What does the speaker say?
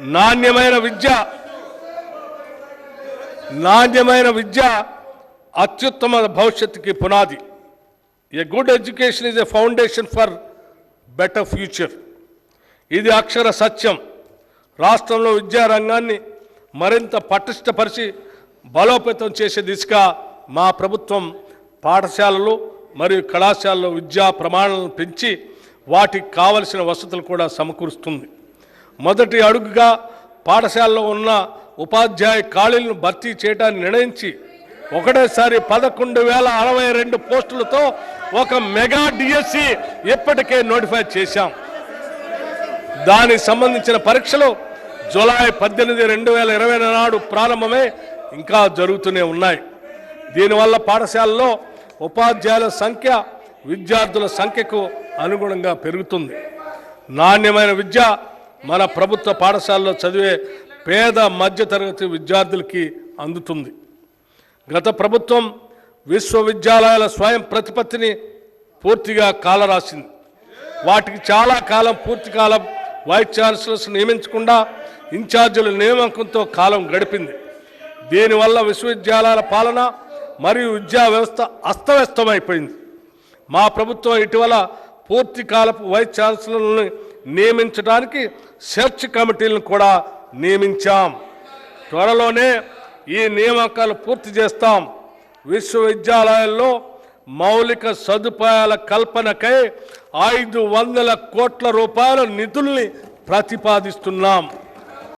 నాణ్యమైన విద్య నాణ్యమైన విద్య అత్యుత్తమ భవిష్యత్తుకి పునాది. A good education is a foundation for better future ఇది అక్షర సత్యం. రాష్ట్రంలో విద్యారంగాన్ని మరింత పటిష్టపరిచి బలోపేతం చేసే దిశగా మా ప్రభుత్వం పాఠశాలలు మరియు కళాశాలలో విద్యా ప్రమాణాలను పెంచి వాటికి కావలసిన వసతులు కూడా సమకూరుస్తుంది. మొదటి అడుగుగా పాఠశాలలో ఉన్న ఉపాధ్యాయ ఖాళీలను భర్తీ చేయడానికి నిర్ణయించి ఒకటేసారి పదకొండు వేల అరవై రెండు పోస్టులతో ఒక మెగా డిఎస్సి ఇప్పటికే నోటిఫై చేశాం. దానికి సంబంధించిన పరీక్షలు జూలై పద్దెనిమిది రెండు వేల ఇరవై నాడు ప్రారంభమే ఇంకా జరుగుతూనే ఉన్నాయి. దీనివల్ల పాఠశాలలో ఉపాధ్యాయుల సంఖ్య విద్యార్థుల సంఖ్యకు అనుగుణంగా పెరుగుతుంది. నాణ్యమైన విద్య మన ప్రభుత్వ పాఠశాలలో చదివే పేద మధ్యతరగతి విద్యార్థులకి అందుతుంది. గత ప్రభుత్వం విశ్వవిద్యాలయాల స్వయం ప్రతిపత్తిని పూర్తిగా కాలరాసింది. వాటికి చాలా కాలం పూర్తి కాలం వైస్ ఛాన్సలర్స్ నియమించకుండా ఇన్ఛార్జీల నియామకంతో కాలం గడిపింది. దీనివల్ల విశ్వవిద్యాలయాల పాలన మరియు విద్యా వ్యవస్థ అస్తవ్యస్తమైపోయింది. మా ప్రభుత్వం ఇటీవల పూర్తి కాలపు వైస్ ఛాన్సలర్లను నియమించడానికి సెర్చ్ కమిటీలను కూడా నియమించాం. త్వరలోనే ఈ నియామకాలు పూర్తి చేస్తాం. విశ్వవిద్యాలయాల్లో మౌలిక సదుపాయాల కల్పనకై ఐదు వందల కోట్ల రూపాయల నిధుల్ని ప్రతిపాదిస్తున్నాం.